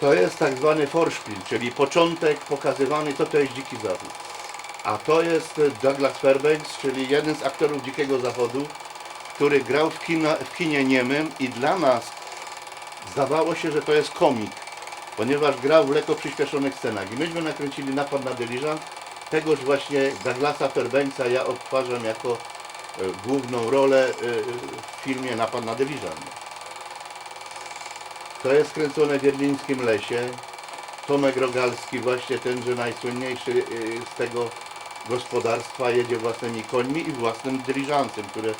To jest tak zwany Vorspiel, czyli początek pokazywany, co to jest Dziki Zachód. A to jest Douglas Fairbanks, czyli jeden z aktorów Dzikiego Zachodu, który grał w, kina, w kinie niemym i dla nas zdawało się, że to jest komik, ponieważ grał w lekko przyspieszonych scenach. I myśmy nakręcili napad na dyliżans. Tegoż właśnie Douglasa Fairbanksa ja odtwarzam jako e, główną rolę e, w filmie Napad na dyliżans. To jest kręcone w Wierlińskim Lesie. Tomek Rogalski, właśnie ten, że najsłynniejszy y, z tego gospodarstwa, jedzie własnymi końmi i własnym dyliżancem, które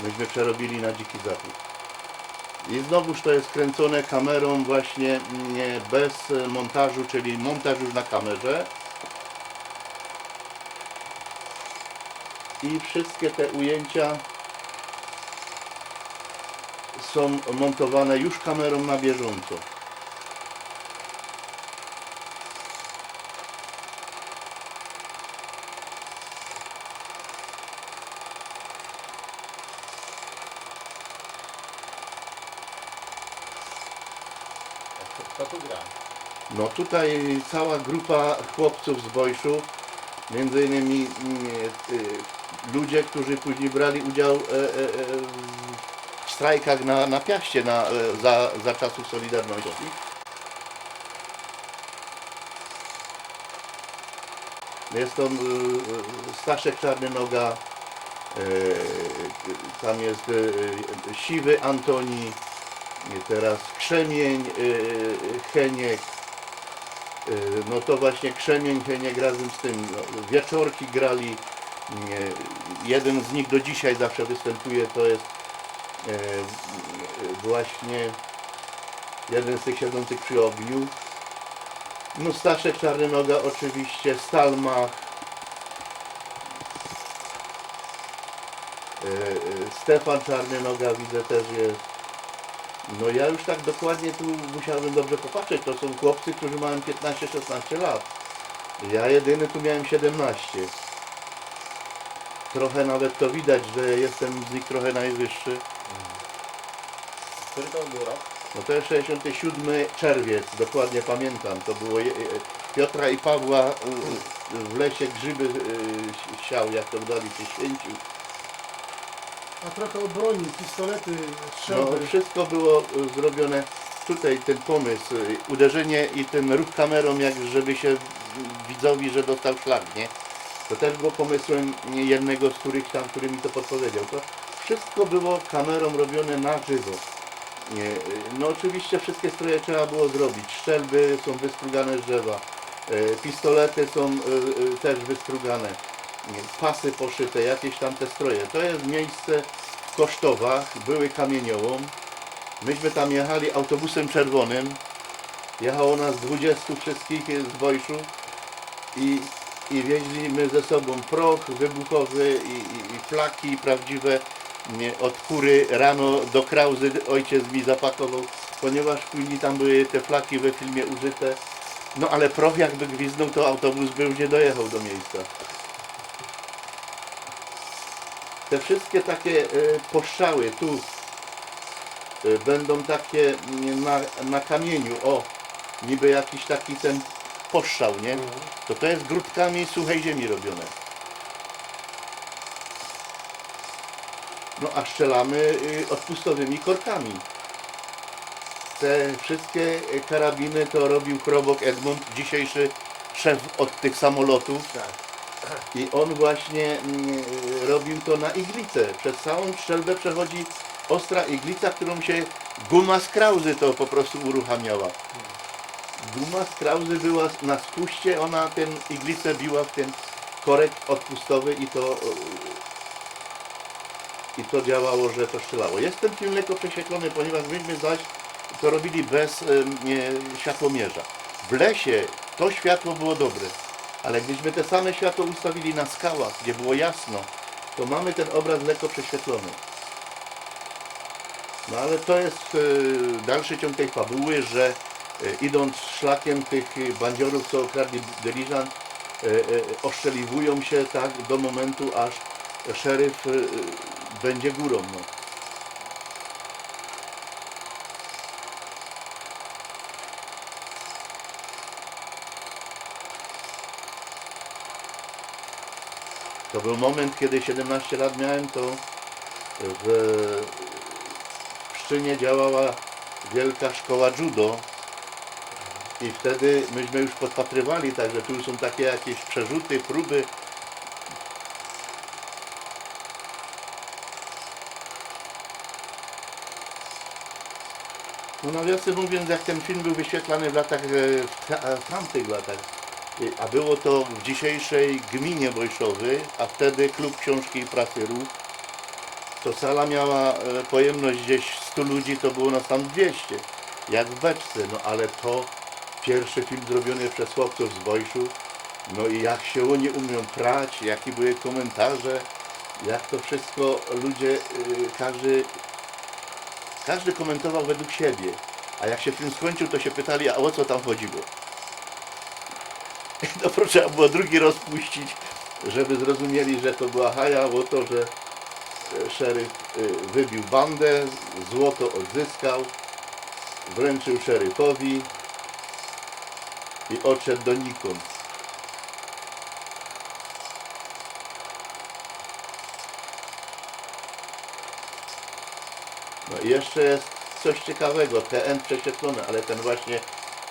myśmy przerobili na dziki zachód. I znowuż to jest kręcone kamerą właśnie mm, bez montażu, czyli montaż już na kamerze. I wszystkie te ujęcia są montowane już kamerą na bieżąco. Kto tu gra? No tutaj cała grupa chłopców z Bojszu, między innymi mm, y, ludzie, którzy później brali udział e, e, e, w strajkach na, na Piaście na, e, za, za czasów Solidarności. Jest to y, y, Staszek Czarnynoga, e, tam jest e, Siwy Antoni, teraz Krzemień, Heniek, no to właśnie Krzemień, Heniek razem z tym, no, wieczorki grali, jeden z nich do dzisiaj zawsze występuje, to jest e, właśnie jeden z tych siedzących przy ogniu. No Staszek Czarnynoga oczywiście, Stalmach, e, e, Stefan Czarnynoga widzę też jest. No ja już tak dokładnie tu musiałbym dobrze popatrzeć. To są chłopcy, którzy mają 15-16 lat. Ja jedyny tu miałem 17. Trochę nawet to widać, że jestem z nich trochę najwyższy. Który to był rok? No to jest 67 czerwiec, dokładnie pamiętam. To było je- Piotra i Pawła w lesie grzyby e, siał, jak to dali się święcił. A trochę o broni, pistolety, No, strzelby. wszystko było e, zrobione tutaj, ten pomysł, e, uderzenie i ten ruch kamerą, jak żeby się widzowi, że dostał szlak, nie? To też było pomysłem jednego z których tam, który mi to podpowiedział. To wszystko było kamerą robione na żywo. Nie, No oczywiście wszystkie stroje trzeba było zrobić. Szczelby są wystrugane z drzewa. e, Pistolety są e, e, też wystrugane. Pasy poszyte, jakieś tam te stroje. To jest miejsce w Kosztowach, były kamieniołom. Myśmy tam jechali autobusem czerwonym. Jechało nas 20 wszystkich z Wojszu i, i wieźliśmy ze sobą proch wybuchowy i, i, i flaki prawdziwe od kury rano do krauzy ojciec mi zapakował, ponieważ później tam były te flaki we filmie użyte. No ale proch jakby gwizdnął, to autobus by już nie dojechał do miejsca. Te wszystkie takie e, postrzały tu e, będą takie mm, na, na kamieniu, o, niby jakiś taki ten postrzał, nie? To to jest grudkami suchej ziemi robione. No a strzelamy y, odpustowymi korkami. Te wszystkie y, karabiny to robił Chrobok Edmund, dzisiejszy szef od tych samolotów. Tak. I on właśnie mm, robił to na iglicę. Przez całą strzelbę przechodzi ostra iglica, którą się guma z krauzy to po prostu uruchamiała. Guma z krauzy była na spuście, ona ten iglicę biła w ten korek odpustowy i to i to działało, że to strzelało. Jestem film lekko prześwietlony, ponieważ myśmy zaś to robili bez em, nie, światłomierza. W lesie to światło było dobre, ale gdyśmy te same światło ustawili na skałach, gdzie było jasno, to mamy ten obraz lekko prześwietlony. No ale to jest e, dalszy ciąg tej fabuły, że e, E, idąc szlakiem tych e, bandziorów, co okradli dyliżant, e, oszczeliwują się tak do momentu, aż szeryf będzie górą. No. To był moment, kiedy 17 lat miałem, to w Pszczynie działała wielka szkoła judo, i wtedy myśmy już podpatrywali, także tu są takie jakieś przerzuty, próby. No nawiasem mówiąc, jak ten film był wyświetlany w latach, e, ta- w tamtych latach, a było to w dzisiejszej gminie Wojszowy, a wtedy Klub Książki i Prasy Ruch, to sala miała e, pojemność gdzieś 100 ludzi, to było nas tam 200, jak w beczce, no ale to pierwszy film zrobiony przez chłopców z Wojszu, no i jak się oni umią prać, jakie były komentarze, jak to wszystko ludzie, y, każdy, każdy komentował według siebie, a jak się film skończył, to się pytali, a o co tam chodziło. No trzeba było drugi raz puścić, żeby zrozumieli, że to była haja, bo to, że e, szeryf e, wybił bandę, złoto odzyskał, wręczył szeryfowi i odszedł donikąd. No i jeszcze jest coś ciekawego, TN prześwietlony, ale ten właśnie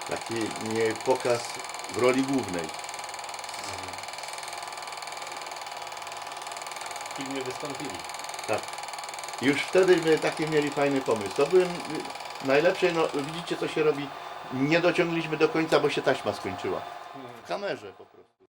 taki nie pokaz w roli głównej. W filmie wystąpili. Tak. Już wtedy my taki mieli fajny pomysł. To byłem najlepszy, no widzicie co się robi. Nie dociągliśmy do końca, bo się taśma skończyła. W kamerze po prostu.